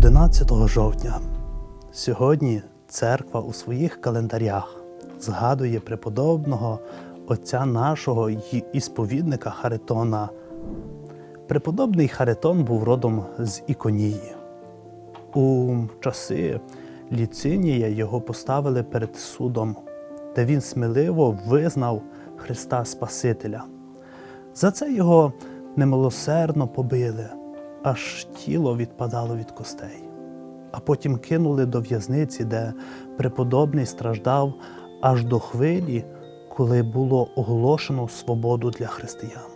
14 жовтня. Сьогодні церква у своїх календарях згадує преподобного отця нашого й ісповідника Харитона. Преподобний Харитон був родом з Іконії. У часи Ліцинія його поставили перед судом, де він сміливо визнав Христа Спасителя. За це його немилосердно побили, аж тіло відпадало від костей. А потім кинули до в'язниці, де преподобний страждав аж до хвилі, коли було оголошено свободу для християн.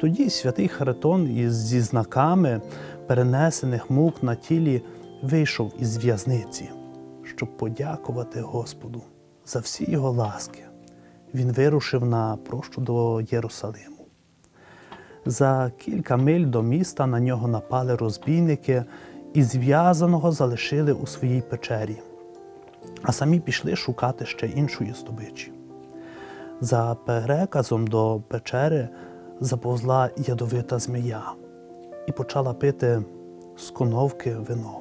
Тоді святий Харитон із зі знаками перенесених мук на тілі вийшов із в'язниці, щоб подякувати Господу за всі його ласки. Він вирушив на прощу до Єрусалиму. За кілька миль до міста на нього напали розбійники і зв'язаного залишили у своїй печері, а самі пішли шукати ще іншої здобичі. За переказом до печери заповзла ядовита змія і почала пити з коновки вино.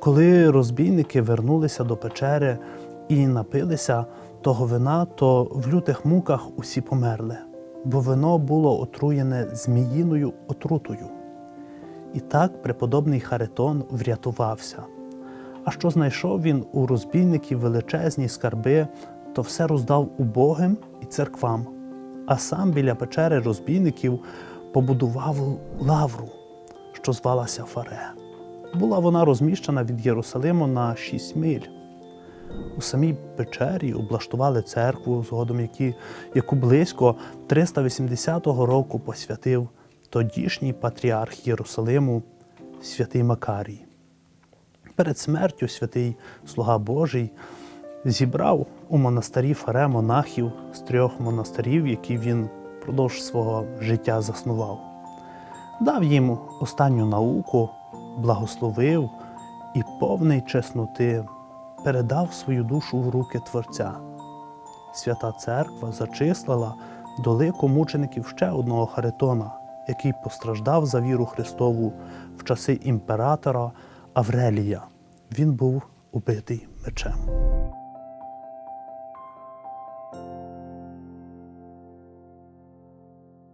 Коли розбійники вернулися до печери і напилися того вина, то в лютих муках усі померли, бо вино було отруєне зміїною отрутою. І так преподобний Харитон врятувався. А що знайшов він у розбійників величезні скарби, то все роздав убогим і церквам, а сам біля печери розбійників побудував лавру, що звалася Фаре. Була вона розміщена від Єрусалиму на шість миль. У самій печері облаштували церкву, згодом які, яку близько 380 року посвятив тодішній патріарх Єрусалиму святий Макарій. Перед смертю святий Слуга Божий зібрав у монастирі Фаре монахів з трьох монастирів, які він впродовж свого життя заснував. Дав їм останню науку, благословив і повний чесноти передав свою душу в руки Творця. Свята Церква зачислила до лику мучеників ще одного Харитона, який постраждав за віру Христову в часи імператора Аврелія. Він був убитий мечем.